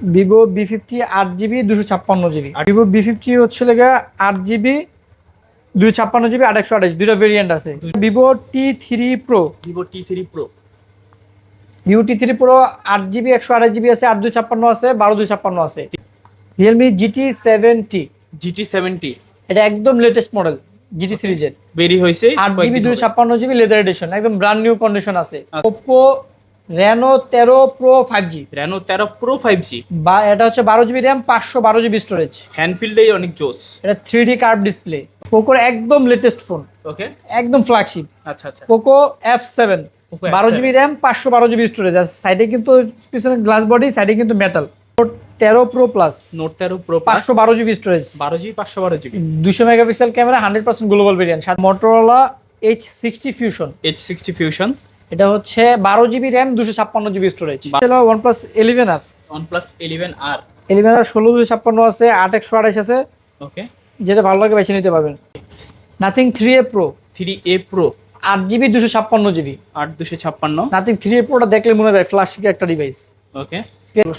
Vivo B fifty আট GB দুশো ছাপ্পান্ন জিবি ভিভো বি ফিফটি হচ্ছে লেগে আট জিবি দুশো ছাপ্পান্ন জিবি আট একশো আঠাশ দুটো ভেরিয়েন্ট আছে। Vivo T three pro Vivo T three pro Vivo T three pro আট জিবি একশো আঠাশ জিবি আছে আট দুই ছাপ্পান্ন আছে বারো দুই ছাপ্পান্ন আছে। Realme GT seventy GT seventy এটা একদম লেটেস্ট মডেল জিটি সিরিজের বেরি হয়েছে আট জিবি দুই। ছাপ্পান্ন জিবি লেদার এডিশন একদম ব্রান্ড নিউ কন্ডিশন আছে। আচ্ছা। ওপো রেনো তেরো প্রো ফাইভ জি রেনো তেরো প্রো ফাইভ জি বা এটা হচ্ছে বারো জিবি র্যাম পাঁচশো বারো জিবি স্টোরেজ হ্যান্ডফিল্ডেই অনেক জোস। এটা থ্রি ডি কার্ভ ডিসপ্লে পোকোর একদম লেটেস্ট ফোন ওকে একদম ফ্ল্যাগশিপ আচ্ছা আচ্ছা। পোকো এফ সেভেন বারো F7 জিবি র্যাম পাঁচশো বারো জিবি স্টোরেজ আর সাইডে কিন্তু পিছনে গ্লাস বডি সাইডে কিন্তু মেটাল তেরো প্রো প্লাস নোট তেরো প্রো পাঁচশো বারো জিবি স্টোরেজ বারো জিবি পাঁচশো বারো জিবি দুশো megapixel camera hundred percent global variant Motorola H sixty fusion H sixty fusion এটা হচ্ছে বারো জিবি র্যাম দুশো ছাপ্পান্ন GB storage one plus eleven R one plus eleven R eleven R ষোলো দুশো ছাপ্পান্ন আছে আট একশো আঠাশ আছে। ওকে যেটা ভালো লাগে বেছে নিতে পারবেন। Nothing three A pro three A pro আট জিবি দুশো ছাপ্পান্ন জিবি আট দুশো ছাপ্পান্ন। নাথিং থ্রি এ প্রোটা দেখলে মনে হয় ফ্লাশ একটা ডিভাইস ওকে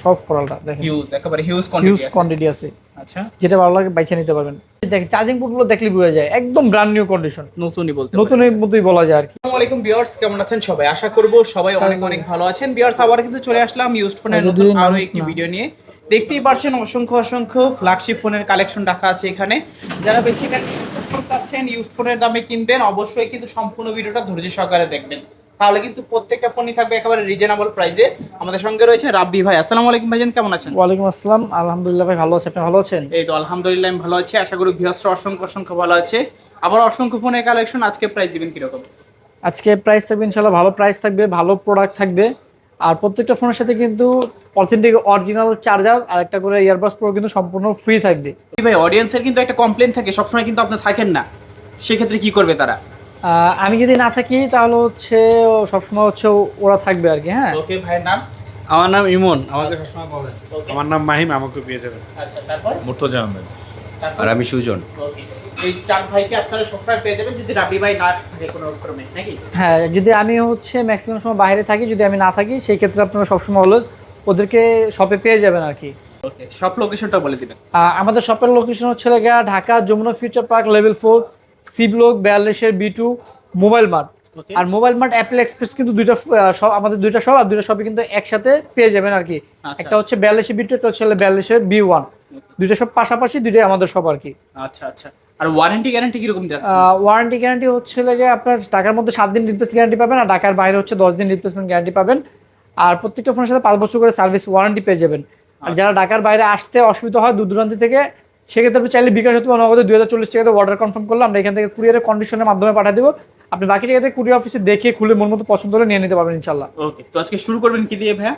সব ফরালটা দেখেন। হিউজ একেবারে হিউজ কোয়ান্টিটি আছে। কোয়ান্টিটি আছে। আচ্ছা। যেটা ভালো লাগে বাইছে নিতে পারবেন। দেখেন চার্জিং পোর্টগুলো দেখলে বোঝা যায় একদম ব্র্যান্ড নিউ কন্ডিশন নতুনই বলতে নতুনের মতোই বলা যায় আর কি। আসসালামু আলাইকুম ভিউয়ার্স কেমন আছেন সবাই? আশা করব সবাই অনেক অনেক ভালো আছেন। ভিউয়ার্স আবার কিন্তু চলে আসলাম ইউজড ফোনের নতুন আরও একটি ভিডিও নিয়ে। দেখতেই পাচ্ছেন অসংখ্য অসংখ্য ফ্ল্যাগশিপ ফোনের কালেকশন রাখা আছে এখানে। যারা বেসিক্যালি চাচ্ছেন ইউজড ফোনের দামে কিনবেন অবশ্যই কিন্তু সম্পূর্ণ ভিডিওটা ধৈর্য সহকারে দেখবেন। তাহলে কিন্তু প্রত্যেকটা ফোনই থাকবে একেবারে রিজনেবল প্রাইসে আমাদের সঙ্গে রয়েছে রাব্বি ভাই। আসসালামু আলাইকুম ভাইজান কেমন আছেন? ওয়ালাইকুম আসসালাম। আলহামদুলিল্লাহ ভাই ভালো আছে। আপনি ভালো আছেন? এই তো আলহামদুলিল্লাহ আমি ভালো আছি। আশা করি ভিউয়ার্সরা অসংখ্য অসংখ্য ভালো আছে। আবার অসংখ্য ফোনের কালেকশন আজকে প্রাইস দিবেন কীরকম? আজকে প্রাইস থাকবে ইনশাল্লাহ ভালো প্রাইস থাকবে ভালো প্রোডাক্ট থাকবে। আর প্রত্যেকটা ফোনের সাথে কিন্তু অথেন্টিক অরিজিনাল চার্জার আর একটা করে ইয়ারবাস প্রো কিন্তু সম্পূর্ণ ফ্রি থাকবে। ভাই অডিয়েন্সের কিন্তু একটা কমপ্লেন থাকে। সবসময় কিন্তু আপনি থাকেন না। সেক্ষেত্রে কি করবে তারা? আমি যদি না থাকি তাহলে হচ্ছে ও সবসময় হচ্ছে ওরা থাকবে আর কি হ্যাঁ? ওকে ভাইয়ের নাম? আমার নাম ইমন। আমাকে সবসময় পাবেন আমার নাম মাহিম আমাকে পেয়ে যাবেন আচ্ছা তারপর? মুর্তজা আহমেদ। আর আমি সুজন। এই চার ভাইকে আপনারা সবসময় পেয়ে যাবেন যদি রাবি ভাই না থাকে কোনো ক্রমে নাকি? হ্যাঁ যদি আমি হচ্ছে ম্যাক্সিমাম সময় বাইরে থাকি যদি আমি না থাকি সেই ক্ষেত্রে আপনারা সবসময় হলো ওদেরকে শপে পেয়ে যাবেন আর কি। ওকে। সব লোকেশনটা বলে দিবেন। আমাদের শপের লোকেশন হচ্ছে Dhaka Jamuna future park level four C block বিয়াল্লিশের B two mobile mart আর মোবাইল মার্ট অ্যাপেল এক্সপ্রেস কিন্তু দুইটা সব আমাদের দুইটা শপ আর দুইটা শপে কিন্তু একসাথে পেয়ে যাবেন আর কি। আচ্ছা, একটা হচ্ছে বিয়াল্লিশের বি টু একটা হচ্ছে বিয়াল্লিশের বি ওয়ান দুইটা সব পাশাপাশি দুইটাই আমাদের সব আর কি। আচ্ছা আচ্ছা। আর ওয়ারেন্টি গ্যারান্টি কীরকম ওয়ারেন্টি গ্যারান্টি হচ্ছে লাগে আপনার টাকার মধ্যে সাত দিন রিপ্লেস গ্যারান্টি পাবেন আর ঢাকার বাইরে হচ্ছে দশ দিন রিপ্লেসমেন্ট গ্যারান্টি পাবেন। আর প্রত্যেকটা ফোনের সাথে পাঁচ বছর করে সার্ভিস ওয়ারেন্টি পেয়ে যাবেন। আর যারা ঢাকার বাইরে আসতে অসুবিধা হয় দূর দূরান্ত থেকে সেক্ষেত্রে আপনি চাইলে বিকাশ অথবা নগদে দুই হাজার চল্লিশ টাকাতে অর্ডার কনফার্ম করলে আমরা এখান থেকে কুরিয়ারের কন্ডিশনের মাধ্যমে পাঠিয়ে দেবো। আপনি বাকি টাকাতে কুরিয়ার অফিসে দেখে খুলে মন মতো পছন্দ হলে নিয়ে নিতে পারবেন ইনশাল্লাহ ওকে তো আজকে শুরু করবেন কি দিয়ে ভাইয়া?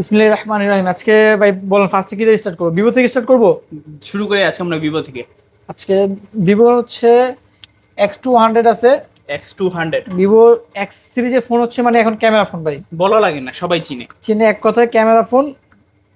ইসমিল্লাহ রহমান রাহিম। আজকে ভাই বলেন ফার্স্ট থেকে স্টার্ট করব? ভিভো থেকে স্টার্ট করব? শুরু করে আজকে আমরা ভিভো থেকে। আজকে ভিভো হচ্ছে এক্স টু হান্ড্রেড আছে। X two hundred Vivo X সিরিজের ফোন হচ্ছে মানে এখন ক্যামেরা ফোন ভাই। বলা লাগে না সবাই চিনে। চিনে এক কথায় ক্যামেরা ফোন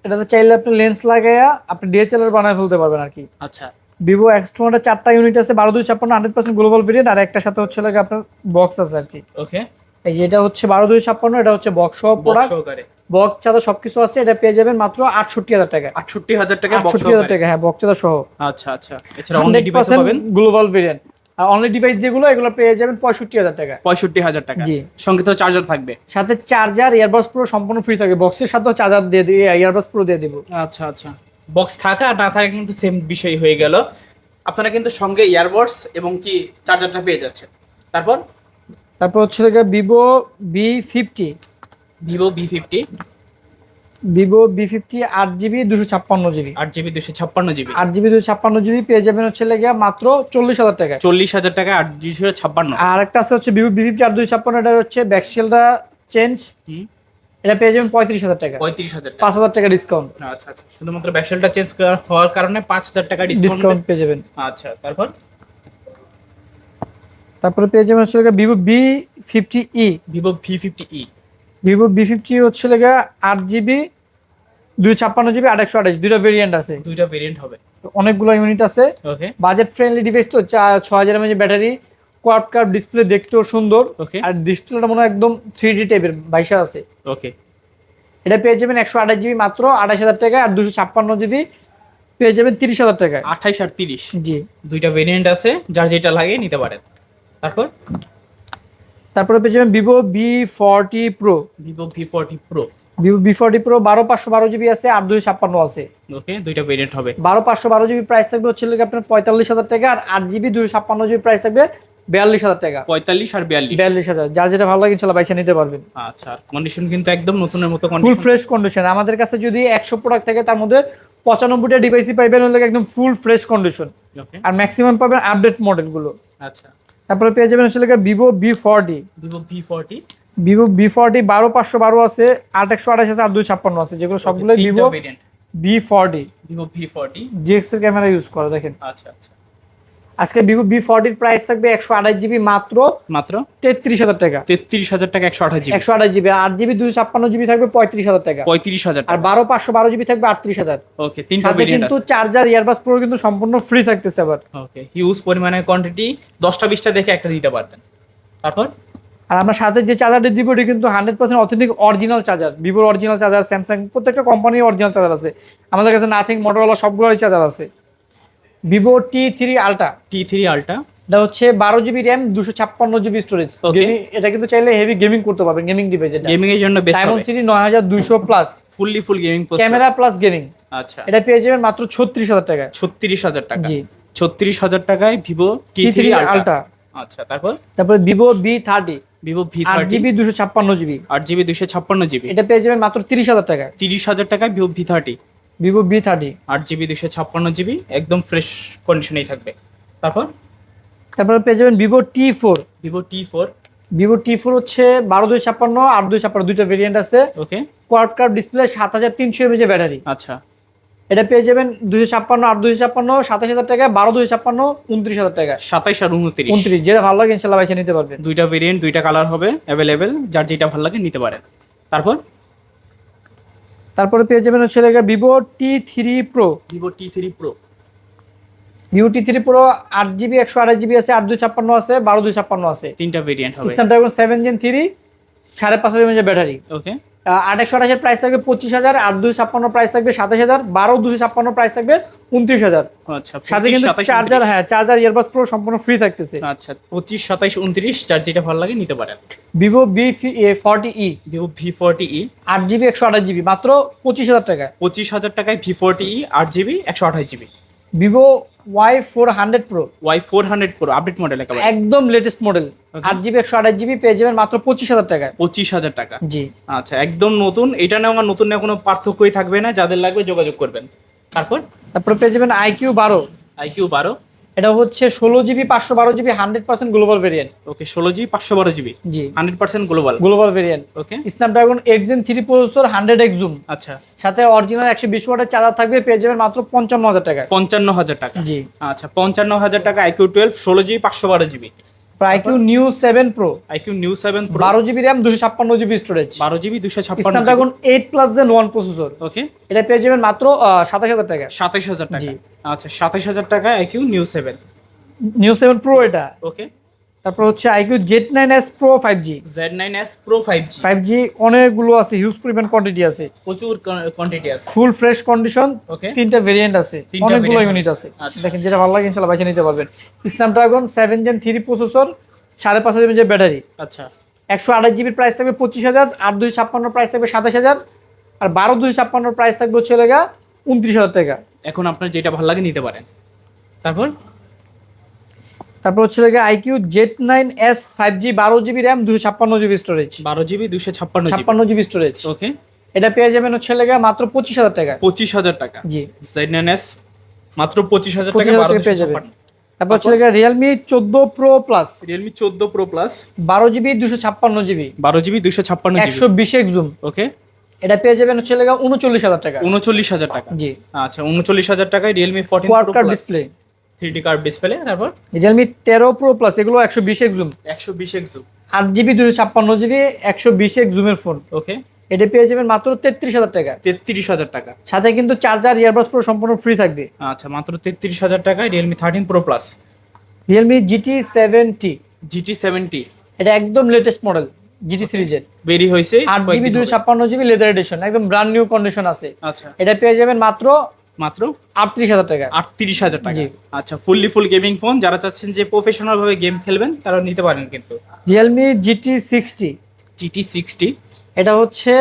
এটাতে চাইলে আপনি লেন্স লাগাইয়া আপনি ডিএসএলআর বানায় ফেলতে পারবেন আর কি। আচ্ছা। ভিভো এক্স টু হান্ড্রেড চারটা ইউনিট আছে বারো দুই ছাপ্পান্ন হান্ড্রেড পার্সেন্ট গ্লোবাল ভেরিয়েন্ট আর একটা সাথে হচ্ছে লাগে আপনার বক্স আছে আর কি। ওকে এই এটা হচ্ছে বারো দুই ছাপ্পান্ন এটা হচ্ছে বক্স সহ বক্স প্রোডাক্ট বক্স চাদা সবকিছু আছে এটা পেয়ে যাবেন মাত্র আটষট্টি হাজার টাকা। আটষট্টি হাজার টাকা আটষট্টি হাজার টাকা হ্যাঁ বক্স চাদা সহ। আচ্ছা আচ্ছা। এছাড়া অনলি ডিভাইস পাবেন। গ্লোবাল ভেরিয়েন্ট আর অনলি ডিভাইস যেগুলো এগুলো পেয়ে যাবেন পঁয়ষট্টি হাজার টাকা। পঁয়ষট্টি হাজার টাকা। জি। সঙ্গে তো চার্জার থাকবে। সাথে চার্জার ইয়ারবাস প্রো সম্পূর্ণ ফ্রি থাকে বক্সের সাথেও চার্জার দিয়ে দিয়ে ইয়ারবাস প্রো দিয়ে দিব। আচ্ছা আচ্ছা। বক্স থাকা আর না থাকা কিন্তু সেম বিষয় হয়ে গেল। আপনারা কিন্তু সঙ্গে ইয়ারবডস এবং কি চার্জারটা পেয়ে যাচ্ছেন। তারপর? তারপর হচ্ছে Vivo V fifty Vivo V fifty Vivo V fifty আট জিবি দুশো ছাপ্পান্ন জিবি আট জিবি দুশো ছাপ্পান্ন জিবি আট জিবি দুশো ছাপ্পান্ন জিবি পেয়ে যাবেন হচ্ছে লেগে মাত্র চল্লিশ হাজার টাকা চল্লিশ হাজার টাকা আট দুশো ছাপ্পান্ন। আর একটা আছে হচ্ছে ভিভো বি ফিফটি আট দুশো ছাপ্পান্ন এটা হচ্ছে ব্যাকসেলটা চেঞ্জ এটা পেয়ে যাবেন পঁয়ত্রিশ হাজার টাকা। পঁয়ত্রিশ হাজার টাকা। পাঁচ হাজার টাকা ডিসকাউন্ট আচ্ছা আচ্ছা। শুধুমাত্র ব্যাকসেলটা চেঞ্জ হওয়ার কারণে পাঁচ হাজার টাকা ডিসকাউন্ট ডিসকাউন্ট পেয়ে যাবেন। আচ্ছা তারপর? তারপরে পেয়ে যাবেন হচ্ছে Vivo V fifty E Vivo V fifty E Vivo V fifty হচ্ছে লেগে আট জিবি দুই ছাপ্পান্ন জিবি আট একশো আঠাশ। দুইটা ভেরিয়েন্ট আছে। দুইটা ভেরিয়েন্ট হবে। অনেকগুলো ইউনিট আছে। ওকে বাজেট ফ্রেন্ডলি ডিভাইস তো চা- ছ হাজার mAh battery quad curve display দেখতেও সুন্দর। ওকে আর ডিসপ্লেটা মনে হয় একদম থ্রি ডি টাইপের বাইশা আছে। ওকে এটা পেয়ে যাবেন একশো আঠাশ জিবি মাত্র আঠাশ হাজার টাকা আর দুশো ছাপ্পান্ন জিবি পেয়ে যাবেন তিরিশ হাজার টাকায় আঠাইশ আর তিরিশ। জি। দুইটা ভেরিয়েন্ট আছে যার যেটা লাগে নিতে পারেন। তারপর? তারপরে পেয়ে যাবেন Vivo V forty pro Vivo V forty pro Vivo V forty pro বারো পাঁচশো বারো জিবি আছে আর দুশো ছাপ্পান্ন আছে। ওকে দুইটা ভেরিয়েন্ট হবে। বারো পাঁচশো বারো জিবি প্রাইস থাকবে হচ্ছে আপনার পঁয়তাল্লিশ হাজার টাকা আর আট জিবি দুশো ছাপ্পান্ন জিবি প্রাইস থাকবে বিয়াল্লিশ হাজার টাকা। পঁয়তাল্লিশ আর বিয়াল্লিশ। বিয়াল্লিশ হাজার। যার যেটা ভালো লাগে ইনশাল্লাহ বাইসা নিতে পারবেন। আচ্ছা কন্ডিশন কিন্তু একদম নতুনের মতো ফুল ফ্রেশ কন্ডিশন আমাদের কাছে যদি একশো প্রোডাক্ট থাকে তার মধ্যে পঁচানব্বইটা ডিভাইসই পাইবেন হলে একদম ফুল ফ্রেশ কন্ডিশন আর ম্যাক্সিমাম পাবেন আপডেট মডেলগুলো আচ্ছা। তারপরে পেয়ে যাবেন হচ্ছে Vivo V forty Vivo V forty Vivo V forty বারো পাঁচশো বারো আছে আট একশো আঠাশ আছে আর দুই ছাপ্পান্ন আছে। যেগুলো সবগুলো Vivo B forty Vivo V forty GX এর ক্যামেরা ইউজ করে দেখেন। আচ্ছা আচ্ছা। আজকে ভিভো বি ফর্টির প্রাইস থাকবে একশো আঠাশ জিবি মাত্র মাত্র? তেত্রিশ হাজার টাকা। তেত্রিশ হাজার টাকা একশো আঠাশ জিবি একশো আঠাশ জিবি আট জিবি দুই ছাপ্পান্ন জিবি থাকবে পঁয়ত্রিশ হাজার টাকা। পঁয়ত্রিশ হাজার আর বারো পাঁচশো বারো জিবি থাকবে আটত্রিশ হাজার। ওকে তিনটা কিন্তু চার্জার ইয়ারবাস প্রো কিন্তু সম্পূর্ণ ফ্রি থাকতেছে আবার। ওকে হিউজ পরিমাণে কোয়ান্টিটি দশটা বিশটা দেখে একটা দিতে পারবেন তারপর? আর আমরা সাথে যে চার্জারটি দিব এটি কিন্তু hundred percent authentic original charger ভিভোর অরিজিনাল চার্জার স্যামসাং প্রত্যেকটা কোম্পানির অরিজিনাল চার্জার আছে। আমাদের কাছে নাথিং মোটরওয়ালা সবগুলোরই চার্জার আছে। Vivo T three ultra T three ultra এটা হচ্ছে বারো জিবি র্যাম দুশো ছাপ্পান্ন জিবি স্টোরেজ. এটা কিন্তু চাইলে হেভি গেমিং করতে পারবেন গেমিং ডিভাইস এটা। গেমিং এর জন্য বেস্ট ডায়মন্ড হবে। সিটি নয় হাজার দুইশো plus fully full gaming camera plus gaming আচ্ছা। এটা পেয়ে যাবেন মাত্র ছত্রিশ হাজার টাকায়। ছত্রিশ হাজার টাকা। জি। ছত্রিশ হাজার টাকায় Vivo T three three ultra ultra আচ্ছা তারপর? তারপর Vivo V thirty Vivo V thirty GB দুশো ছাপ্পান্ন জিবি আট জিবি দুশো ছাপ্পান্ন জিবি এটা পেয়ে যাবেন মাত্র তিরিশ হাজার টাকায়। তিরিশ হাজার টাকায় Vivo V thirty Vivo B thirty আট জিবি দুশো ছাপ্পান্ন জিবি একদম ফ্রেশ কন্ডিশনেই থাকবে। তারপর? তারপরে পেয়ে যাবেন Vivo T four Vivo T four Vivo T four হচ্ছে বারো দুই ছাপ্পান্ন আট দুই ছাপ্পান্ন দুইটা ভেরিয়েন্ট আছে। ওকে কোয়াড কার্ড ডিসপ্লে সাত হাজার তিনশো এমএজ ব্যাটারি আচ্ছা। এটা পেয়ে যাবেন দুইশো ছাপ্পান্ন আট দুইশো ছাপ্পান্ন সাতাশ হাজার টাকা বারো দুইশো ছাপ্পান্ন উনত্রিশ হাজার টাকা। সাতাইশ আর উনত্রিশ। উনত্রিশ যেটা ভালো লাগে ইনশাল্লাহ বাইসে নিতে পারবেন। দুইটা ভেরিয়েন্ট দুইটা কালার হবে অ্যাভেলেবেল যার যেটা ভালো লাগে নিতে পারেন। তারপর? তারপরে পেয়ে যাবেন হচ্ছে Vivo T three pro Vivo T three pro Vivo T three pro আট জিবি একশো আঠাশ জিবি আছে আট দুই ছাপ্পান্ন আছে বারো দুই ছাপ্পান্ন আছে। তিনটা ভেরিয়েন্ট হবে। স্ন্যাপড্রাগন সেভেন জেন থ্রি সাড়ে পাঁচ হাজার ব্যাটারি ওকে আট একশো আঠাশের প্রাইস থাকবে পঁচিশ হাজার আট দুই ছাপ্পান্ন প্রাইস থাকবে সাতাশ হাজার বারো দুই ছাপ্পান্ন প্রাইস থাকবে উনত্রিশ হাজার। আচ্ছা সাথে কিন্তু 27, চার্জার 29 হ্যাঁ চার্জার ইয়ারবাস প্রো সম্পূর্ণ ফ্রি থাকতেছে। আচ্ছা পঁচিশ সাতাইশ উনত্রিশ যার যেটা ভালো লাগে নিতে পারেন। Vivo B forty E Vivo V forty E আট জিবি একশো আঠাশ জিবি মাত্র পঁচিশ হাজার টাকা পঁচিশ হাজার টাকায় ভি ফোরটি ই আট জিবি একশো আঠাশ GB. Vivo Y four hundred pro Y four hundred pro update model একদম লেটেস্ট মডেল. আট জিবি একশো আঠাশ জিবি পেয়ে যাবেন মাত্র পঁচিশ হাজার টাকা পঁচিশ হাজার টাকা। জি। আচ্ছা একদম নতুন। এটা নেওয়া নতুন নিয়ে কোনো পার্থক্যই থাকবে না। যাদের লাগবে যোগাযোগ করবেন। তারপর? তারপরে পেয়ে যাবেন আইকিউ বারো। আইকিউ বারো। এটা হচ্ছে ষোলো জিবি পাঁচশো বারো GB hundred percent global variant okay ষোলো জিবি পাঁচশো বারো জিবি? জি। Hundred percent global global variant okay. Snapdragon eight Gen three processor hundred X zoom আচ্ছা। সাথে অরিজিনাল একশো বিশ ওয়াটের চার্জার থাকবে পেয়ে যাবেন মাত্র পঞ্চান্ন হাজার টাকায়। পঞ্চান্ন হাজার টাকা। জি। আচ্ছা পঞ্চান্ন হাজার টাকা আইকিউ টুয়েলভ ষোলো জিবি পাঁচশো বারো GB. IQOO Neo seven pro. IQOO Neo seven pro. বারো জিবি র্যাম দুশো ছাপ্পান্ন জিবি স্টোরেজ বারো জিবি দুশো ছাপ্পান্ন Snapdragon eight plus Gen one processor okay এটা পেয়ে যাবেন মাত্র সাতাশ হাজার টাকা। সাতাইশ হাজার টাকা। আচ্ছা সাতাইশ হাজার টাকা iQOO Neo seven. Neo seven pro এটা। ওকে তারপর হচ্ছে iQOO Z nine S pro five G Z nine S pro five G five G অনেকগুলো আছে হিউজ পরিমাণ কোয়ান্টিটি আছে। প্রচুর কোয়ান্টিটি আছে। ফুল ফ্রেশ কন্ডিশন ওকে তিনটা ভেরিয়েন্ট আছে অনেকগুলো ইউনিট আছে। আচ্ছা। দেখেন যেটা ভালো লাগে ইনশাল্লাহ বাইছে নিতে পারবেন। Snapdragon seven Gen three processor সাড়ে পাঁচ হাজার এমএজের ব্যাটারি আচ্ছা। একশো আঠাশ জিবির প্রাইস থাকবে পঁচিশ হাজার আট দুই ছাপ্পান্ন প্রাইস থাকবে সাতাশ হাজার আর বারো দুই ছাপ্পান্নর প্রাইস থাকবে হচ্ছে লেগা উনত্রিশ হাজার টাকা। এখন আপনার যেটা ভালো লাগে নিতে পারেন। তারপর? তারপর হচ্ছে লেগে iQOO Z nine S five G বারো জিবি র্যাম দুশো ছাপ্পান্ন জিবি স্টোরেজ বারো জিবি দুশো ছাপ্পান্ন ছাপ্পান্ন জিবি স্টোরেজ ওকে এটা পেয়ে যাবেন হচ্ছে লেগে মাত্র পঁচিশ হাজার টাকা। পঁচিশ হাজার টাকা। জি। জেড নাইন এস মাত্র পঁচিশ হাজার টাকা বারো পেয়ে যাবেন। তারপর হচ্ছে লেগে রিয়েলমি চোদ্দ প্রো প্লাস রিয়েলমি চোদ্দ প্রো প্লাস বারো জিবি দুশো ছাপ্পান্ন জিবি বারো জিবি দুশো ছাপ্পান্ন একশো বিশ এক জুম ওকে এটা পেয়ে যাবেন হচ্ছে লেগে উনচল্লিশ হাজার টাকা। উনচল্লিশ হাজার টাকা। জি। আচ্ছা উনচল্লিশ হাজার টাকায় Realme fourteen display three D curved display তারপর? রিয়েলমি তেরো প্রো প্লাস এগুলো একশো বিশ এক জুম একশো বিশ এক্সু আট জিবি দুশো ছাপ্পান্ন জিবি একশো বিশ এক জুমের ফোন ওকে এটা পেয়ে যাবেন মাত্র তেত্রিশ হাজার টাকা। তেত্রিশ হাজার টাকা। সাথে কিন্তু চার্জার ইয়ারবাস প্রো সম্পূর্ণ ফ্রি থাকবে। আচ্ছা মাত্র তেত্রিশ হাজার টাকায় Realme thirteen pro plus Realme GT seventy GT seventy এটা একদম লেটেস্ট মডেল জিটি সিরিজের বেরি হয়েছে আট জিবি দুই ছাপ্পান্ন জিবি লেদার এডিশন একদম ব্রান্ড নিউ কন্ডিশন আছে। আচ্ছা। এটা পেয়ে যাবেন মাত্র মাত্র? আটত্রিশ হাজার টাকা। আটত্রিশ হাজার টাকা। আচ্ছা ফুললি ফুল গেমিং ফোন যারা চাচ্ছেন যে প্রফেশনাল ভাবে গেম খেলবেন তারা নিতে পারেন কিন্তু। Realme GT sixty GT sixty এটা হচ্ছে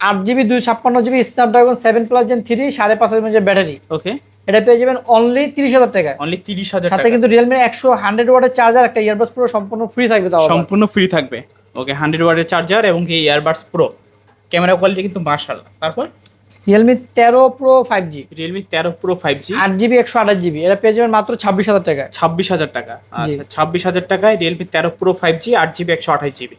আট জিবি দুই ছাপ্পান্ন GB Snapdragon seven plus Gen three সাড়ে পাঁচ হাজার ব্যাটারি ওকে এটা পেয়ে যাবেন অনলি তিরিশ হাজার টাকা। অনলি তিরিশ হাজার সাথে কিন্তু রিয়েলমি একশো হান্ড্রেড ওয়াটের চার্জার একটা ইয়ারবাস পুরো সম্পূর্ণ ফ্রি থাকবে সম্পূর্ণ ফ্রি থাকবে। ওকে হান্ড্রেড ওয়াটের চার্জার এবং কি ইয়ারবাডস প্রো ক্যামেরা কোয়ালিটি কিন্তু মার্শাল তারপর? রিয়েলমি তেরো প্রো ফাইভ জি রিয়েলমি তেরো প্রো ফাইভ জি আট জিবি একশো আঠাশ জিবি এটা পেয়ে যাবেন মাত্র ছাব্বিশ হাজার টাকা। ছাব্বিশ হাজার টাকা। আচ্ছা ছাব্বিশ হাজার টাকায় রিয়েলমি তেরো প্রো ফাইভ জি আট জিবি একশো আঠাশ GB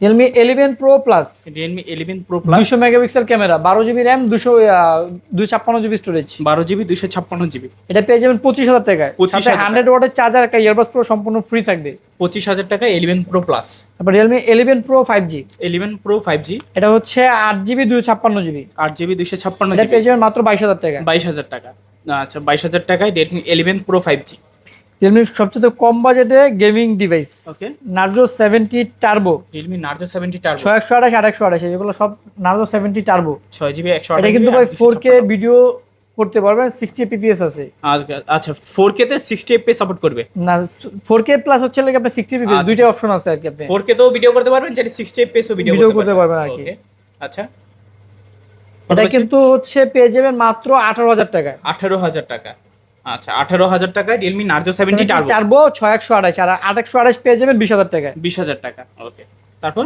Realme eleven pro plus Realme eleven pro plus দুশো মেগাপিক্সেল ক্যামেরা বারো জিবি র্যাম দুশো দুই ছাপ্পান্ন জিবি স্টোরেজ বারো জিবি দুশো ছাপ্পান্ন জিবি। এটা পেয়ে যাবেন পঁচিশ হাজার টাকায়। 25,000 টাকা। হান্ড্রেড ওয়াটের চার্জার একটা ইয়ারবাস পুরো সম্পূর্ণ ফ্রি থাকবে। পঁচিশ হাজার টাকা ইলেভেন প্রো প্লাস তারপর Realme eleven pro five G eleven pro five G এটা হচ্ছে আট জিবি দুই ছাপ্পান্ন জিবি। আট জিবি দুশো ছাপ্পান্ন এটা জিবি। পেয়ে যাবেন মাত্র বাইশ হাজার টাকা বাইশ হাজার টাকা। আচ্ছা বাইশ হাজার টাকায় Redmi eleven pro five G Realme সবচেয়ে কম বাজেটে gaming device Okay. Narzo seventy Turbo Realme Narzo seventy Turbo ছয় একশো আঠাশ আট একশো আঠাশ এগুলো সব নার্জো সেভেন্টি টার্বো ছয় জিবি একশো এটা কিন্তু ভাই ফোর কে ভিডিও করতে পারবেন সিক্সটি পিপিএস আছে। আচ্ছা ফোর কে তে সিক্সটি এফ সাপোর্ট করবে? না ফোর কে প্লাস হচ্ছে লাগে আপনার সিক্সটি পিপিএস আচ্ছা। দুইটা অপশন আছে আর কি আপনি ফোর কে তেও ভিডিও করতে পারবেন যেটা সিক্সটি এফ ও ভিডিও করতে পারবেন। আর কি। আচ্ছা। এটা কিন্তু হচ্ছে পেয়ে যাবেন মাত্র আঠারো হাজার টাকায়। আঠারো হাজার টাকা। আচ্ছা আঠারো হাজার টাকায় রিয়েলমি নার্জো সেভেন্টি টার্বো ছয় একশো আঠাশ আর আট একশো আঠাশ পেয়ে যাবেন বিশ হাজার টাকায়। বিশ হাজার টাকা ওকে তারপর?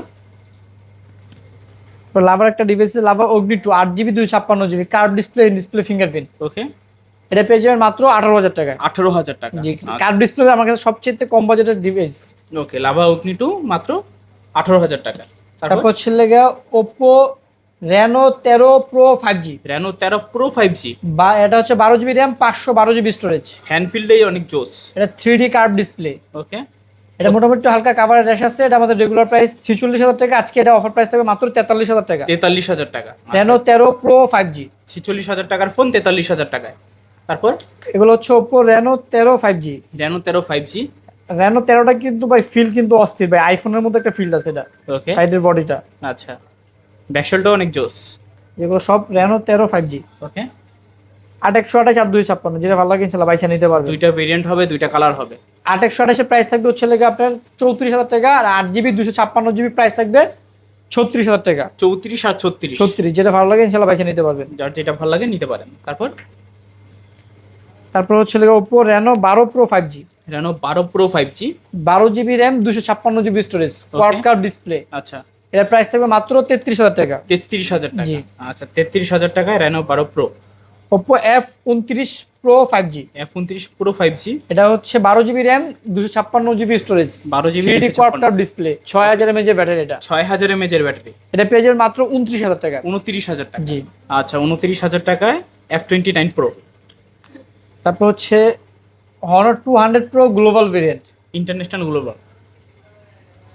তো লাভার একটা ডিভাইস লাভার অগ্নি টু আট জিবি দুই ছাপ্পান্ন GB curve display display fingerprint okay এটা পেয়ে যাবেন মাত্র আঠারো হাজার টাকায়। আঠারো হাজার টাকা জি কার্ভ ডিসপ্লে আমার কাছে সবচেয়ে কম বাজেটের device okay Lava Agni two মাত্র আঠারো হাজার টাকা। তারপর? তারপর ছেলে গিয়ে ওপো রেনো তেরো প্রো ফাইভ জি রেনো তেরো প্রো ফাইভ জি বা এটা হচ্ছে বারো জিবি র্যাম পাঁচশো বারো জিবি স্টোরেজ হ্যান্ডফিল্ডেই অনেক জোস। এটা three D curve display okay এটা মোটামুটি হালকা কাভার র্যাশ আছে এটা আমাদের রেগুলার প্রাইস ছিচল্লিশ হাজার টাকা। আজকে এটা অফার প্রাইস থাকবে মাত্র তেতাল্লিশ হাজার টাকা। তেতাল্লিশ হাজার টাকা। রেনো তেরো প্রো ফাইভ জি ছিচল্লিশ হাজার টাকার ফোন তেতাল্লিশ হাজার টাকায়। তারপর? এগুলো হচ্ছে ওপো রেনো তেরো ফাইভ জি রেনো তেরো ফাইভ জি রেনো তেরোটা কিন্তু ভাই ফিল কিন্তু অস্থির। ভাই আইফোনের মধ্যে একটা ফিল্ড আছে এটা। ওকে সাইডের বডিটা আচ্ছা। ব্যাকশলটাও অনেক জোস। এগুলো সব রেনো তেরো ফাইভ জি ওকে আট একশো আঠাশ আর দুই ছাপ্পান্ন যেটা ভালো লাগে ইনশাল্লাহ বাইসা নিতে পারবে। দুইটা ভেরিয়েন্ট হবে দুইটা কালার হবে। আট একশো আঠাশের প্রাইস থাকবে হচ্ছে লেগে আপনার চৌত্রিশ হাজার টাকা আর আট জিবি দুশো ছাপ্পান্ন জিবি প্রাইস থাকবে ছত্রিশ হাজার টাকা। চৌত্রিশ আর ছত্রিশ। ছত্রিশ যেটা ভালো লাগে ইনশাল্লাহ বাইসা নিতে পারবেন। যার যেটা ভালো লাগে নিতে পারেন। তারপর? তারপর হচ্ছে লেগে ওপো রেনো বারো প্রো ফাইভ জি রেনো বারো প্রো ফাইভ জি বারো জিবি র্যাম দুশো ছাপ্পান্ন GB storage quad curved display আচ্ছা। এটার প্রাইস থাকবে মাত্র তেত্রিশ হাজার টাকা। তেত্রিশ হাজার টাকা। আচ্ছা তেত্রিশ হাজার টাকায় রেনো বারো প্রো ওপো এফ উনত্রিশ প্রো ফাইভ জি এফ উনত্রিশ প্রো ফাইভ জি এটা হচ্ছে বারো জিবি র্যাম দুশো ছাপ্পান্ন জিবি স্টোরেজ বারো জিবি কোয়াড ডিসপ্লে ছয় হাজার এমএজ এর ব্যাটারি এটা। ছয় হাজার এমএজের ব্যাটারি এটা পেয়ে যাবেন মাত্র উনত্রিশ হাজার টাকা। উনত্রিশ হাজার টাকা। জি। আচ্ছা উনত্রিশ হাজার টাকায় এফ টোয়েন্টি নাইন প্রো তারপর হচ্ছে Honor two hundred pro global variant international global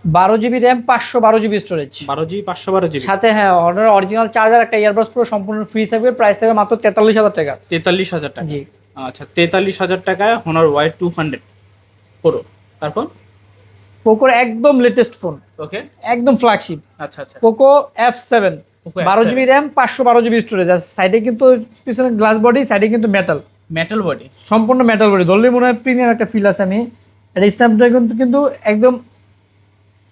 বারো জিবি র্যাম পাঁচশো বারো জিবি স্টোরেজ বারো জিবি পাঁচশো বারো জিবি। সাথে হ্যাঁ হনার অরিজিনাল চার্জার একটা ইয়ারবাস পুরো সম্পূর্ণ ফ্রি থাকবে। প্রাইস থাকবে মাত্র তেতাল্লিশ হাজার টাকা। তেতাল্লিশ হাজার টাকা। জি। আচ্ছা তেতাল্লিশ হাজার টাকায় Honor Y two hundred pro তারপর? পোকোর একদম লেটেস্ট ফোন ওকে একদম ফ্ল্যাগশিপ আচ্ছা আচ্ছা। পোকো এফ সেভেন বারো জিবি র্যাম পাঁচশো বারো জিবি স্টোরেজ আর সাইডে কিন্তু পিছনে গ্লাস বডি সাইডে কিন্তু মেটাল মেটাল বডি সম্পূর্ণ মেটাল বডি ধরলেই মনে হয় প্রিমিয়াম একটা ফিল আছে আমি। এটা স্ন্যাপড্রাগন কিন্তু একদম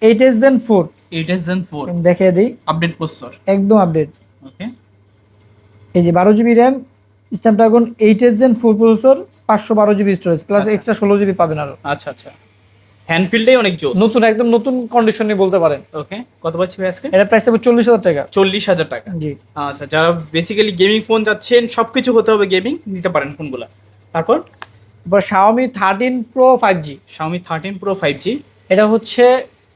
eight S Gen four eight S Gen four দেখিয়ে দিই। আপডেট প্রসেসর একদম আপডেট ওকে এই যে বারো GB RAM Snapdragon eight S Gen four processor পাঁচশো বারো জিবি স্টোরেজ প্লাস। এক্সট্রা ষোলো জিবি পাবেন আরও। আচ্ছা আচ্ছা। হ্যান্ডফিল্ডেই অনেক জোস। নতুন একদম নতুন কন্ডিশনে বলতে পারেন। ওকে কত পাচ্ছি আজকে? এটা প্রাইস থাকবে চল্লিশ হাজার টাকা। চল্লিশ হাজার টাকা। জি। আচ্ছা যারা বেসিক্যালি গেমিং ফোন যাচ্ছেন সব কিছু হতে হবে গেমিং নিতে পারেন ফোনগুলো তারপর? এবার Xiaomi thirteen pro five G Xiaomi thirteen pro five G এটা হচ্ছে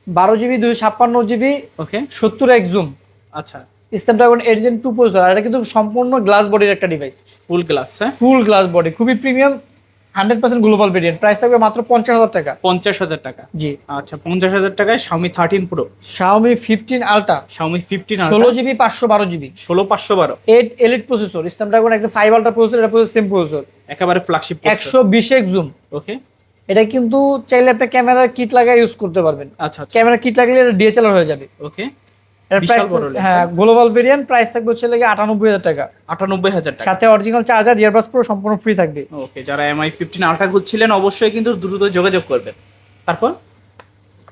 বারো জিবি দুশো ছাপ্পান্ন জিবি ওকে। সত্তর এক জুম আচ্ছা। Snapdragon eight Gen two processor এটা কিন্তু সম্পূর্ণ গ্লাস বডির একটা ডিভাইস ফুল গ্লাস হ্যাঁ? ফুল গ্লাস বডি খুবই premium hundred percent global variant price থাকবে মাত্র পঞ্চাশ হাজার টাকা। পঞ্চাশ হাজার টাকা। জি। আচ্ছা পঞ্চাশ হাজার টাকায় Xiaomi thirteen pro Xiaomi fifteen ultra Xiaomi fifteen ষোলো জিবি পাঁচশো বারো জিবি। ষোলো পাঁচশো বারো। এইট এলিট প্রসেসর স্ন্যাপড্রাগন একদম ফাইভ আলট্রা প্রসেসর এটা প্রসেসর সেম প্রসেসর একেবারে ফ্ল্যাগশিপ একশো বিশ এক জুম ওকে এটা কিন্তু চাইলে আপনি ক্যামেরার কিট লাগায় ইউজ করতে পারবেন। আচ্ছা আচ্ছা। ক্যামেরা কিট লাগলে এটা ডিএসএলআর হয়ে যাবে। ওকে হ্যাঁ গ্লোবাল ভেরিয়েন্ট প্রাইস থাকবে হচ্ছে লাগে আটানব্বই হাজার টাকা। আটানব্বই হাজার টাকা। সাথে অরিজিনাল চার্জার ইয়ারবাস পুরো সম্পূর্ণ ফ্রি থাকবে। ওকে যারা এমআই ফিফটিন আলট্রা খুঁজছিলেন অবশ্যই কিন্তু দ্রুত যোগাযোগ করবেন। তারপর?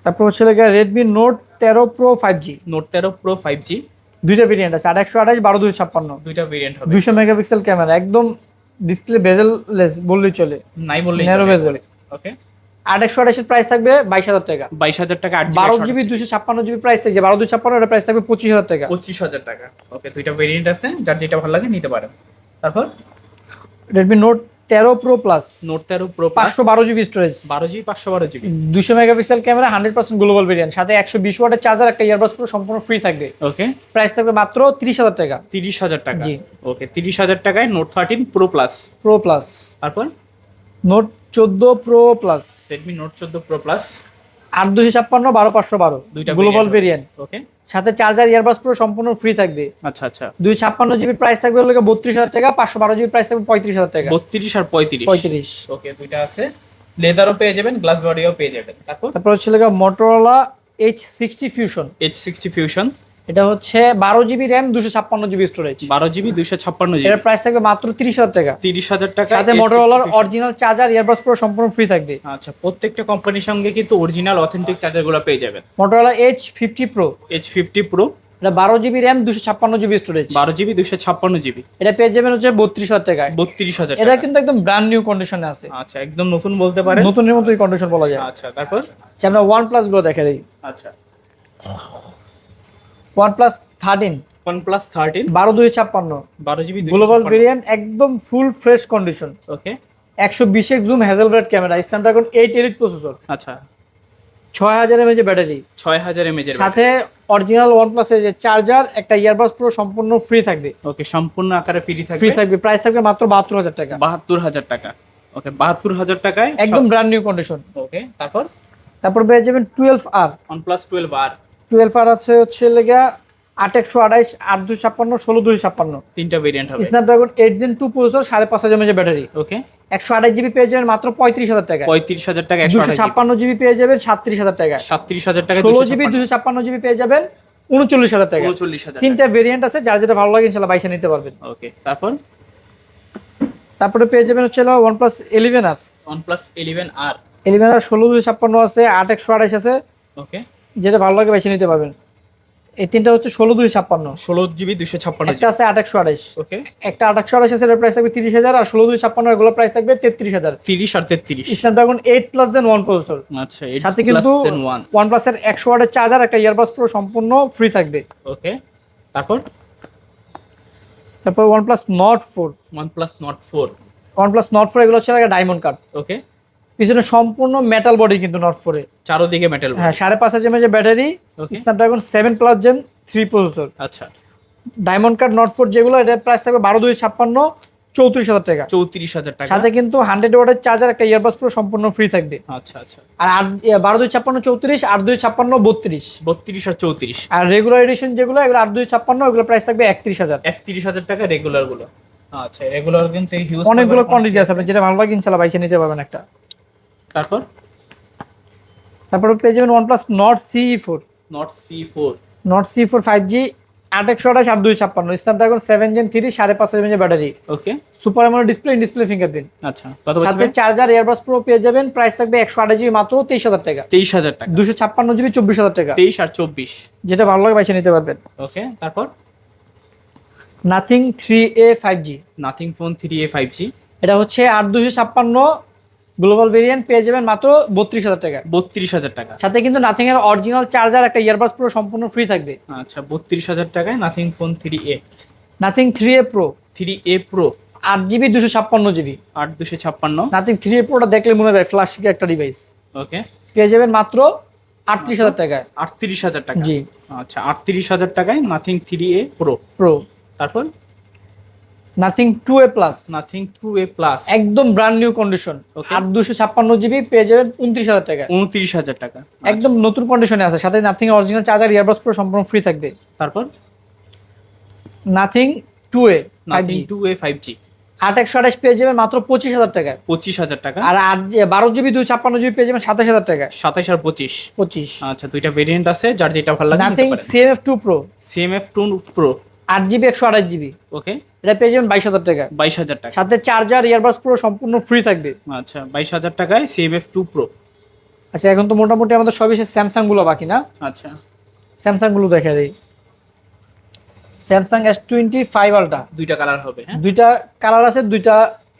তারপর হচ্ছে লাগে রেডমি নোট তেরো প্রো ফাইভ জি নোট তেরো প্রো ফাইভ জি দুইটা ভেরিয়েন্ট আছে আট একশো আঠাশ বারো দুই ছাপ্পান্ন। দুইটা ভেরিয়েন্ট হবে। দুইশো মেগাপিক্সেল ক্যামেরা একদম ডিসপ্লে বেজেললেস বললেই চলে। নাই বললেই ন্যারো বেজেল ওকে আট একশো আঠাশের প্রাইস থাকবে বাইশ হাজার টাকা। বাইশ হাজার টাকা বারো জিবি দুশো ছাপ্পান্ন জিবি প্রাইস থাকছে। বারো দুই ছাপ্পান্ন প্রাইস থাকবে পঁচিশ হাজার টাকা। পঁচিশ হাজার টাকা। ওকে দুইটা ভেরিয়েন্ট আছে যার যেটা ভালো লাগে নিতে পারেন। তারপর? রেডমি নোট তেরো প্রো প্লাস নোট তেরো প্রো পাঁচশো বারো জিবি স্টোরেজ বারো জিবি পাঁচশো বারো জিবি। দুশো megapixel camera hundred percent global variant সাথে একশো বিশ ওয়াটের চার্জার একটা ইয়ারবাস পুরো সম্পূর্ণ ফ্রি থাকবে। ওকে প্রাইস থাকবে মাত্র তিরিশ হাজার টাকা। তিরিশ হাজার টাকা। জি। ওকে তিরিশ হাজার টাকায় note thirteen pro plus pro plus তারপর? নোট চোদ্দ প্রো প্লাস। রেডমি নোট চোদ্দ প্রো প্লাস আট দুশো ছাপ্পান্ন বারো পাঁচশো বারো। দুইটা গ্লোবাল ভেরিয়েন্ট ওকে সাথে চার্জার ইয়ারবাস পুরো সম্পূর্ণ ফ্রি থাকবে। আচ্ছা আচ্ছা। দুই ছাপ্পান্ন জিবি প্রাইস থাকবে হলো বত্রিশ হাজার টাকা পাঁচশো বারো জিবি প্রাইস থাকবে পঁয়ত্রিশ হাজার টাকা। বত্রিশ আর পঁয়ত্রিশ। পঁয়ত্রিশ। ওকে দুইটা আছে। লেদারও পেয়ে যাবেন গ্লাস বডিও পেয়ে যাবেন। তারপর? তারপর হচ্ছে Motorola Edge sixty fusion Edge sixty fusion এটা হচ্ছে বারো জিবি র্যাম দুশো ছাপ্পান্ন জিবি স্টোরেজ বারো জিবি দুশো ছাপ্পান্ন জিবি। এটার প্রাইস থাকবে মাত্র তিরিশ হাজার টাকা। তিরিশ হাজার টাকা সাথে মোটরোলার অরিজিনাল চার্জার ইয়ারবাস পুরো সম্পূর্ণ ফ্রি থাকবে। আচ্ছা প্রত্যেকটা কোম্পানির সঙ্গে কিন্তু অরিজিনাল অথেন্টিক চার্জারগুলো পেয়ে যাবেন। Motorola Edge fifty pro Edge fifty pro এটা বারো জিবি র্যাম দুশো ছাপ্পান্ন জিবি স্টোরেজ বারো জিবি দুশো ছাপ্পান্ন জিবি। এটা পেয়ে যাবেন হচ্ছে বত্রিশ হাজার টাকায়। বত্রিশ হাজার এটা কিন্তু একদম ব্র্যান্ড নিউ কন্ডিশনে আছে। আচ্ছা একদম নতুন বলতে পারেন? নতুনের মতোই কন্ডিশন বলা যায়। আচ্ছা তারপর? আমরা ওয়ান প্লাসগুলো দেখা দিই আচ্ছা। OnePlus thirteen OnePlus thirteen বারো দুই ছাপ্পান্ন। বারো জিবি গ্লোবাল ভেরিয়েন্ট একদম ফুল ফ্রেশ কন্ডিশন ওকে একশো বিশের zoom Hasselblad camera Snapdragon eight elite processor আচ্ছা। ছয় হাজার এমএজ ব্যাটারি ছয় হাজার এর সাথে অরিজিনাল ওয়ান প্লাসের যে চার্জার একটা ইয়ারবাস পুরো সম্পূর্ণ ফ্রি থাকবে। ওকে সম্পূর্ণ আকারে ফ্রি ফ্রি থাকবে থাকবে প্রাইস থাকবে মাত্র বাহাত্তর হাজার টাকা। বাহাত্তর হাজার টাকা। ওকে বাহাত্তর হাজার টাকায় একদম ব্র্যান্ড নিউ কন্ডিশন ওকে তারপর? তারপর পেয়ে যাবেন টুয়েলভ আর টুয়েলভ আর আছে হচ্ছে লেগা আট একশো আঠাইশ আট দুই ছাপ্পান্ন ষোলো দুই ছাপ্পান্ন। তিনটা ভেরিয়েন্ট হবে। Snapdragon eight Gen two processor সাড়ে পাঁচ হাজার এমএজ ব্যাটারি ওকে একশো আঠাশ জিবি পেয়ে যাবেন মাত্র পঁয়ত্রিশ হাজার টাকা পঁয়ত্রিশ হাজার টাকা একশো দুশো ছাপ্পান্ন জিবি পেয়ে যাবেন সাতত্রিশ হাজার টাকা সাতত্রিশ হাজার টাকা ষোলো জিবি দুশো ছাপ্পান্ন জিবি পেয়ে যাবেন উনচল্লিশ হাজার টাকা উনচল্লিশ হাজার তিনটা ভেরিয়েন্ট আছে যার যেটা ভালো লাগে ইনশাল্লাহ বাইশে নিতে পারবেন। ওকে তারপর? তারপরে পেয়ে যাবেন হচ্ছে OnePlus eleven R OnePlus eleven R eleven R ষোলো দুশো ছাপ্পান্ন আছে আট একশো আঠাশ আছে। ওকে যেটা ভালো লাগে বেছে নিতে পারবেন। এই তিনটা হচ্ছে ষোলো দুই ছাপ্পান্ন। ষোলো জিবি দুশো ছাপ্পান্ন একটা আছে একশো আঠাশ ওকে। একটা একশো আঠাশ আছে প্রাইস থাকবে তিরিশ হাজার আর ষোলো দুই ছাপ্পান্ন এগুলো প্রাইস থাকবে তেত্রিশ হাজার। তিরিশ আর তেত্রিশ। Snapdragon eight plus Gen one processor আচ্ছা সাথে কিন্তু ওয়ান প্লাসের একশো ওয়াটের চার্জার একটা ইয়ারবাস পুরো সম্পূর্ণ ফ্রি থাকবে। ওকে তারপর? তারপর OnePlus Nord four OnePlus Nord four OnePlus Nord four এগুলো হচ্ছে ডায়মন্ড কার্ড ওকে। পিছনে সম্পূর্ণ মেটাল বডি কিন্তু নট ফোরে চারোদিকে মেটাল হ্যাঁ সাড়ে পাঁচ হাজার mAh battery. Snapdragon seven plus Gen three processor আচ্ছা। ডায়মন্ড কার্ড নট ফোর যেগুলো এটার প্রাইস থাকবে বারো দুই ছাপ্পান্ন চৌত্রিশ হাজার টাকা। চৌত্রিশ হাজার টাকা। সাথে কিন্তু হান্ড্রেড ওয়াটের চার্জার একটা ইয়ারবাস পুরো সম্পূর্ণ ফ্রি থাকবে। আচ্ছা আচ্ছা। আর আট বারো দুই ছাপ্পান্ন চৌত্রিশ আট দুই ছাপ্পান্ন বত্রিশ। বত্রিশ আর চৌত্রিশ। আর রেগুলার এডিশন যেগুলো এগুলো আট দুই ছাপ্পান্ন ওগুলো প্রাইস থাকবে একত্রিশ হাজার। একত্রিশ হাজার টাকা রেগুলারগুলো। আচ্ছা রেগুলার কিন্তু অনেকগুলো কোয়ান্টিটি আছে যেটা ভালো লাগে ইনশাল্লাহ বাইসে নিতে পারবেন একটা। তারপর? তারপরে পেয়ে যাবেন OnePlus Nord C four Nord C four Nord C four five G আট একশো আঠাশ আট দুই ছাপ্পান্ন। স্ন্যাপড্রাগন সেভেন জেন থ্রি সাড়ে পাঁচ হাজার ব্যাটারি ওকে সুপার এমন ডিসপ্লে ডিসপ্লে ফিঙ্গারপ্রিন্ট আচ্ছা কত সাথে চার্জার এয়ারবাস প্রো পেয়ে যাবেন। প্রাইস থাকবে একশো আঠাশ জিবি মাত্র তেইশ হাজার টাকা। তেইশ হাজার টাকা। দুশো ছাপ্পান্ন জিবি চব্বিশ হাজার টাকা। তেইশ আর চব্বিশ। যেটা ভালো লাগে বাইসে নিতে পারবেন। ওকে তারপর? Nothing three A five G Nothing phone three A five G এটা হচ্ছে আট দুশো ছাপ্পান্ন গ্লোবাল ভেরিয়েন্ট পেয়ে যাবেন মাত্র বত্রিশ হাজার টাকা। বত্রিশ হাজার টাকা। সাথে কিন্তু নাথিং এর অরিজিনাল চার্জার একটা ইয়ারবাস প্রো সম্পূর্ণ ফ্রি থাকবে। আচ্ছা বত্রিশ হাজার টাকায় Nothing phone three A Nothing three A pro three A pro আট জিবি দুশো ছাপ্পান্ন জিবি আট দুশো ছাপ্পান্ন। নাথিং থ্রি এ প্রোটা দেখলে মনে হয় ফ্লাশ একটা ডিভাইস ওকে পেয়ে যাবেন মাত্র আটত্রিশ হাজার টাকায়। আটত্রিশ হাজার টাকা। জি। আচ্ছা আটত্রিশ হাজার টাকায় Nothing three A pro pro তারপর? Nothing two A plus Nothing two A plus একদম ব্র্যান্ড নিউ কন্ডিশন. আট দুশো ছাপ্পান্ন জিবি পেয়ে যাবেন উনত্রিশ হাজার টাকা উনত্রিশ হাজার টাকা। একদম নতুন কন্ডিশনে আছে। সাথে Nothing original charger earbuds pro সম্পূর্ণ ফ্রি থাকবে। তারপর? Nothing two A Nothing two A five G আট একশো আঠাশ পেয়ে যাবেন মাত্র পঁচিশ হাজার টাকায়। পঁচিশ হাজার টাকা। আর আট বারো জিবি দুই ছাপ্পান্ন জিবি পেয়ে যাবেন সাতাশ হাজার টাকা সাতাশ আর পঁচিশ। পঁচিশ। আচ্ছা দুইটা ভেরিয়েন্ট আছে যার যেটা ভালো লাগে Nothing CMF two pro CMF two pro আট জিবি একশো আঠাশ জিবি ওকে এটা পেয়ে যাবেন বাইশ হাজার টাকা। বাইশ হাজার টাকা। সাথে চার্জার ইয়ারবাস পুরো সম্পূর্ণ ফ্রি থাকবে। আচ্ছা বাইশ হাজার টাকায় সিএমএফ টু প্রো আচ্ছা এখন তো মোটামুটি আমাদের সবই স্যামসাংগুলো বাকি না? আচ্ছা। স্যামসাংগুলো দেখা দেই। স্যামসাং এস টোয়েন্টি ফাইভ আলটা দুইটা কালার হবে হ্যাঁ? দুইটা কালার আছে দুইটা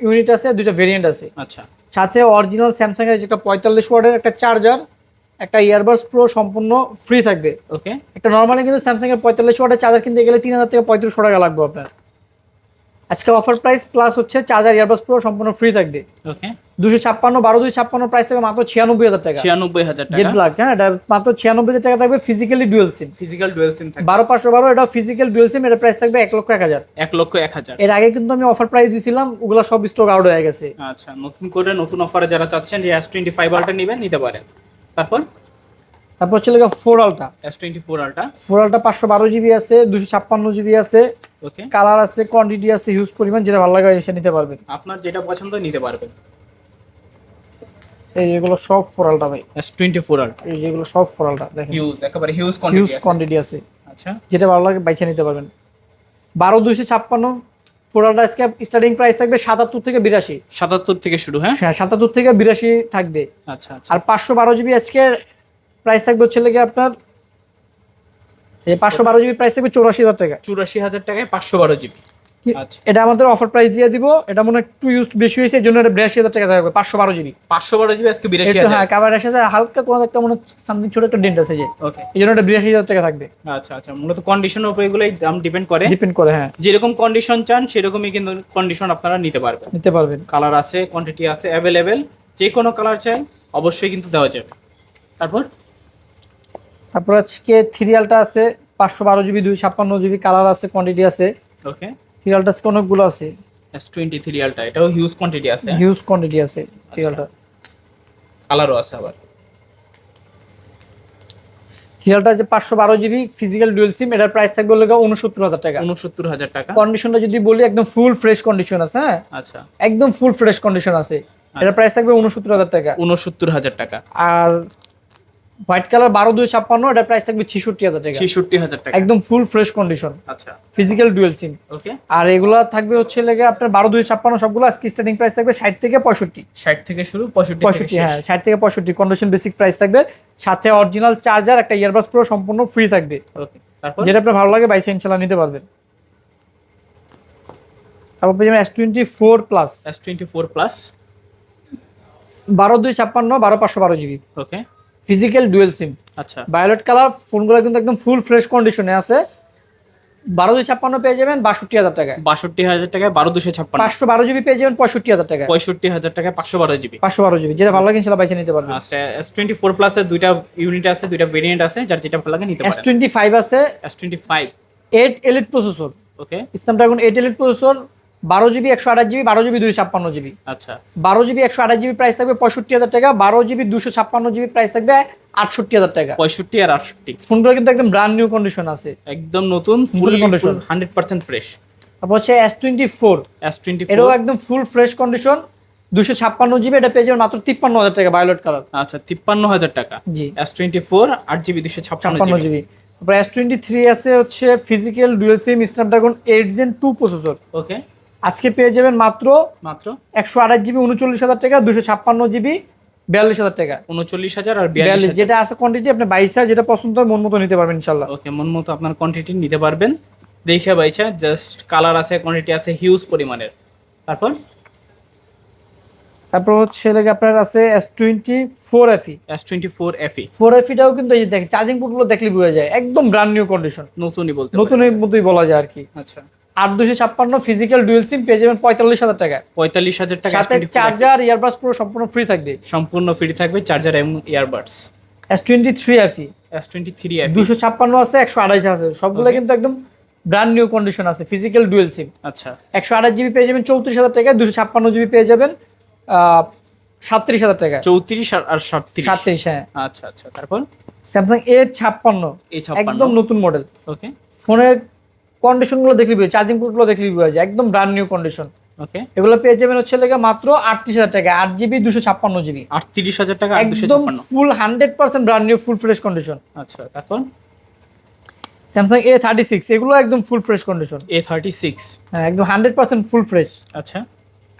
ইউনিট আছে দুইটা ভেরিয়েন্ট আছে। আচ্ছা। সাথে অরিজিনাল স্যামসাং এর যেটা পঁয়তাল্লিশ ওয়াটের একটা চার্জার একটা ইয়ারবাস প্রো সম্পূর্ণ ফ্রি থাকবে। ওকে একটা নর্মালি কিন্তু স্যামসাং এর পঁয়তাল্লিশ ওয়াটের চার্জার কিনতে গেলে তিন হাজার থেকে পঁয়ত্রিশশো টাকা লাগবে আপনার। আজকে অফার প্রাইস প্লাস হচ্ছে চার্জার ইয়ারবাস প্রো সম্পূর্ণ ফ্রি থাকবে। ওকে দুশো ছাপ্পান্ন বারো দুই ছাপ্পান্ন প্রাইস থাকবে মাত্র ছিয়ানব্বই হাজার টাকা। ছিয়ানব্বই হাজার জেড টাকা। ব্ল্যাক হ্যাঁ এটা মাত্র ছিয়ানব্বই হাজার টাকা থাকবে physically dual SIM physical dual SIM থাকবে। বারো পাঁচশো বারো এটা ফিজিক্যাল ডুয়েল সিম এটা প্রাইস থাকবে এক লক্ষ এক হাজার। এক লক্ষ এক হাজার। এর আগে কিন্তু আমি অফার প্রাইস দিয়েছিলাম ওগুলো সব স্টক আউট হয়ে গেছে। আচ্ছা নতুন করে নতুন অফারে যারা চাচ্ছেন এস টোয়েন্টি ফাইভ আলটা নেবেন নিতে পারেন। তারপর? তারপর হচ্ছে লেগে four ultra S twenty four ultra four ultra পাঁচশো বারো জিবি আছে দুশো ছাপ্পান্ন জিবি আছে। ওকে কালার আছে কোয়ান্টিটি আছে হিউজ পরিমাণ যেটা ভালো লাগে এসে নিতে পারবেন। আপনার যেটা পছন্দ নিতে পারবেন। এই যেগুলো সব ফোর আলটা ভাই এস টোয়েন্টি ফোর এই যেগুলো সব ফোর আলটা দেখেন। হিউজ একেবারে হিউজ হিউজ কোয়ান্টিটি কোয়ান্টিটি আছে। আচ্ছা। যেটা ভালো লাগে বাইছে নিতে পারবেন। বারো দুইশো ছাপ্পান্ন। ফোর আলটা আজকে স্টার্টিং প্রাইস থাকবে সাতাত্তর থেকে বিরাশি। সাতাত্তর থেকে শুরু হ্যাঁ? হ্যাঁ সাতাত্তর থেকে বিরাশি থাকবে। আচ্ছা আচ্ছা। আর পাঁচশো বারো জিবি আজকে প্রাইস থাকবে হচ্ছে লেগে আপনার এই পাঁচশো বারো জিবি প্রাইস থাকবে চৌরাশি হাজার টাকা চুরাশি হাজার টাকায় পাঁচশো বারো জিবি। আচ্ছা। এটা আমাদের অফার প্রাইস দিয়ে দিব এটা মনে একটু ইউজ বেশি হয়েছে এই জন্য এটা বিরাশি হাজার টাকা থাকবে পাঁচশো বারো জিবি। পাঁচশো বারো জিবি আজকে বিরাশি হাজার। হ্যাঁ কাভার এসেছে হালকা কোনো একটা মনে সামথিং ছোট একটা ডেন্ট আছে যে। ওকে এই জন্য এটা বিরাশি হাজার টাকা থাকবে। আচ্ছা আচ্ছা মূলত কন্ডিশনের উপর এগুলোই দাম ডিপেন্ড করে। ডিপেন্ড করে হ্যাঁ। যেরকম কন্ডিশন চান সেরকমই কিন্তু কন্ডিশন আপনারা নিতে পারবেন। নিতে পারবেন। কালার আছে কোয়ান্টিটি আছে অ্যাভেলেবেল যে কোনো কালার চাই অবশ্যই কিন্তু দেওয়া যাবে। তারপর? তারপর আজকে থ্রিয়ালটা আছে পাঁচশো বারো জিবি দুই ছাপ্পান্ন জিবি কালার আছে কোয়ান্টিটি আছে। ওকে থ্রিয়ালটা আজকে অনেকগুলো আছে। এস টোয়েন্টি থ্রি আলটা এটাও হিউজ কোয়ান্টিটি আছে। হিউজ কোয়ান্টিটি আছে থ্রিয়ালটা। কালারও আছে আবার। থ্রিয়ালটা আছে পাঁচশো বারো জিবি ফিজিক্যাল ডুয়েল সিম এটার প্রাইস থাকবে হলো উনসত্তর হাজার টাকা। উনসত্তর হাজার টাকা। কন্ডিশনটা যদি বলি একদম ফুল ফ্রেশ কন্ডিশন আছে হ্যাঁ? আচ্ছা। একদম ফুল ফ্রেশ কন্ডিশন আছে। এটার প্রাইস থাকবে উনসত্তর হাজার টাকা। উনসত্তর হাজার টাকা। আর হোয়াইট কালার বারো দুই ছাপ্পান্ন এটার প্রাইস থাকবে ছেষট্টি হাজার টাকা। ছেষট্টি হাজার টাকা। একদম ফুল ফ্রেশ কন্ডিশন আচ্ছা। ফিজিক্যাল ডুয়েল সিম ওকে আর এগুলা থাকবে হচ্ছে লেগে আপনার বারো দুই ছাপ্পান্ন সবগুলো আজকে স্টার্টিং প্রাইস থাকবে ষাট থেকে পঁয়ষট্টি। ষাট থেকে শুরু পঁয়ষট্টি পঁয়ষট্টি হ্যাঁ ষাট থেকে পঁয়ষট্টি কন্ডিশন বেসিক প্রাইস থাকবে। সাথে অরিজিনাল চার্জার একটা ইয়ারবাস পুরো সম্পূর্ণ ফ্রি থাকবে। ওকে তারপর? যেটা আপনার ভালো লাগে বাইশে ইনশাল্লাহ নিতে পারবেন। তারপর পেয়ে যাবেন S twenty four plus S twenty four plus বারো দুই ছাপ্পান্ন বারো পাঁচশো বারো GB okay physical dual SIM আচ্ছা। ভায়োলেট কালার ফোনগুলো কিন্তু একদম ফুল ফ্রেশ কন্ডিশনে আছে। বারো দুই ছাপ্পান্ন পেয়ে যাবেন বাষট্টি হাজার টাকায়। বাষট্টি হাজার টাকায় বারো দুশো ছাপ্পান্ন। পাঁচশো বারো জিবি পেয়ে যাবেন পঁয়ষট্টি হাজার টাকায়। পঁয়ষট্টি হাজার টাকায় পাঁচশো বারো জিবি। পাঁচশো বারো জিবি যেটা ভালো লাগে সেটা বাইছে নিতে পারবেন। আচ্ছা এস টোয়েন্টি ফোর প্লাসের দুইটা ইউনিট আছে দুইটা ভেরিয়েন্ট আছে যার যেটা ভালো লাগে নিতে এস টোয়েন্টি ফাইভ আছে। S twenty five eight elite processor okay Snapdragon eight elite processor বারো জিবি একশো আঠাশ জিবি বারো জিবি দুই ছাপ্পান্ন জিবি। আচ্ছা। বারো জিবি একশো আঠাশ জিবি প্রাইস থাকবে পঁয়ষট্টি হাজার টাকা বারো জিবি দুশো ছাপ্পান্ন জিবি প্রাইস থাকবে আটষট্টি হাজার টাকা। পঁয়ষট্টি আর আটষট্টি। ফোনগুলো কিন্তু একদম ব্র্যান্ড নিউ কন্ডিশন আছে। একদম নতুন full condition hundred percent fresh তারপর হচ্ছে S twenty four S twenty এটাও একদম ফুল ফ্রেশ কন্ডিশন দুশো ছাপ্পান্ন জিবি এটা পেয়ে যাবেন মাত্র তিপ্পান্ন হাজার টাকা ভায়োলেট কালার আচ্ছা তিপ্পান্ন হাজার টাকা। জি। এস টোয়েন্টি ফোর আট জিবি দুশো ছাপ্পান্ন জিবি। তারপর এস টোয়েন্টি থ্রি আছে হচ্ছে physical dual SIM Snapdragon eight Gen two processor okay আজকে পেয়ে যাবেন মাত্র মাত্র? একশো আঠাশ জিবি উনচল্লিশ হাজার টাকা দুশো ছাপ্পান্ন জিবি বিয়াল্লিশ হাজার টাকা। উনচল্লিশ হাজার আর বিয়াল্লিশ যেটা আছে কোয়ান্টিটি আপনি বাইশ হাজার যেটা পছন্দ হয় মন মতো নিতে পারবেন ইনশাল্লাহ ওকে মন মতো আপনার কোয়ান্টিটি নিতে পারবেন। দেখে বাইছা জাস্ট কালার আছে কোয়ান্টিটি আছে হিউজ পরিমাণের। তারপর? তারপর হচ্ছে লেগে আপনার আছে S twenty four FE S twenty four FE four এফিটাও কিন্তু এই যে দেখেন চার্জিং পোর্টগুলো দেখলে বোঝা যায় একদম ব্র্যান্ড নিউ কন্ডিশন নতুনই বলতে নতুনের মতোই বলা যায় আর কি। আচ্ছা। আট দুশো ছাপ্পান্ন ফিজিক্যাল ডুয়েল সিম পেয়ে যাবেন পঁয়তাল্লিশ হাজার টাকা পঁয়তাল্লিশ হাজার টাকা সাথে চার্জার ইয়ারবাস পুরো সম্পূর্ণ ফ্রি থাকবে। সম্পূর্ণ ফ্রি থাকবে চার্জার এবং earbuds S twenty three FE S twenty three দুশো ছাপ্পান্ন আছে একশো আঠাশ আছে। সবগুলো কিন্তু একদম ব্র্যান্ড নিউ কন্ডিশন আছে ফিজিক্যাল ডুয়েল সিম আচ্ছা। একশো আঠাশ জিবি পেয়ে যাবেন চৌত্রিশ হাজার টাকা দুশো ছাপ্পান্ন জিবি পেয়ে যাবেন সাতত্রিশ হাজার টাকা চৌত্রিশ আর- সাতত্রিশ। সাতত্রিশ হ্যাঁ। আচ্ছা আচ্ছা। তারপর? স্যামসাং এ ছাপ্পান্ন। একদম নতুন মডেল ওকে ফোনের কন্ডিশনগুলো দেখলে বোঝা চার্জিং পোর্টগুলো দেখলে বোঝা একদম ব্র্যান্ড নিউ কন্ডিশন ওকে এগুলো পেয়ে যাবেন হচ্ছে লেগে মাত্র আটত্রিশ হাজার টাকা আট জিবি দুশো ছাপ্পান্ন জিবি আটত্রিশ হাজার টাকা একদম full hundred percent brand new full fresh condition আচ্ছা তারপর? স্যামসাং এ থার্টি সিক্স এগুলো একদম full fresh condition A thirty six হ্যাঁ একদম হান্ড্রেড পার্সেন্ট ফুল ফ্রেশ আচ্ছা।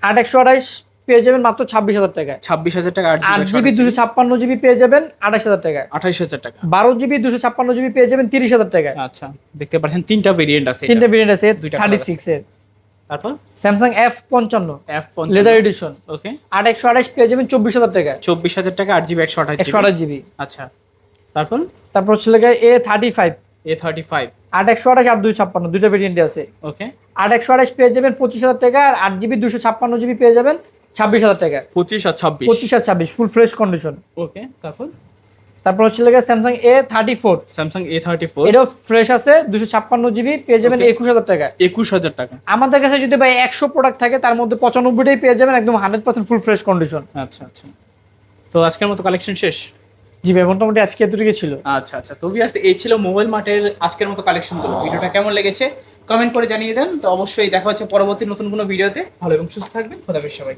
আট একশো আঠাইশ পেয়ে যাবেন মাত্র ছাব্বিশ হাজার টাকায়। ছাব্বিশ হাজার টাকা আট জিবি দুশো ছাপ্পান্ন জিবি পেয়ে যাবেন আঠাশ হাজার টাকায়। আঠাইশ হাজার টাকা। বারো জিবি দুশো ছাপ্পান্ন জিবি পেয়ে যাবেন তিরিশ হাজার টাকায়। আচ্ছা দেখতে পাচ্ছেন তিনটা ভেরিয়েন্ট আছে তিনটে ভেরিয়েন্ট আছে দুইটা থার্টি সিক্স এর। তারপর? স্যামসাং এফ পঞ্চান্ন এফ লেদার এডিশন ওকে আট একশো আঠাশ পেয়ে যাবেন চব্বিশ হাজার টাকায়। চব্বিশ হাজার টাকা আট জিবি একশো আঠাশ একশো আঠাশ জিবি। আচ্ছা তারপর? তারপর হচ্ছে লেগে A thirty five A thirty five আট একশো আঠাশ আর দুই ছাপ্পান্ন দুটো ভেরিয়েন্টে আছে। ওকে আট একশো আঠাশ পেয়ে যাবেন পঁচিশ হাজার টাকা আর আট জিবি দুশো ছাপ্পান্ন জিবি পেয়ে যাবেন ছাব্বিশ হাজার টাকা। পঁচিশ আর ছাব্বিশ। পঁচিশ আর ছাব্বিশ ফুল ফ্রেশ কন্ডিশন ওকে তারপর? তারপর হচ্ছে লেগে Samsung A thirty four Samsung A thirty four এটাও ফ্রেশ আছে দুশো ছাপ্পান্ন জিবি পেয়ে যাবেন একুশ হাজার টাকায় একুশ হাজার টাকা। আমাদের কাছে যদি ভাই একশো প্রোডাক্ট থাকে তার মধ্যে পঁচানব্বইটাই পেয়ে যাবেন একদম hundred percent full fresh condition আচ্ছা আচ্ছা। তো আজকের মতো কালেকশন শেষ? জি ভাই মোটামুটি আজকে এতটুকু ছিল। আচ্ছা আচ্ছা। তো এই ছিল মোবাইল মার্টের আজকের মতো কালেকশন ভিডিওটা কেমন লেগেছে? কমেন্ট করে জানিয়ে দেন। তো অবশ্যই দেখা হচ্ছে পরবর্তী নতুন কোনো ভিডিওতে। ভালো এবং সুস্থ থাকবেন। খোদা হাফেজ সবাই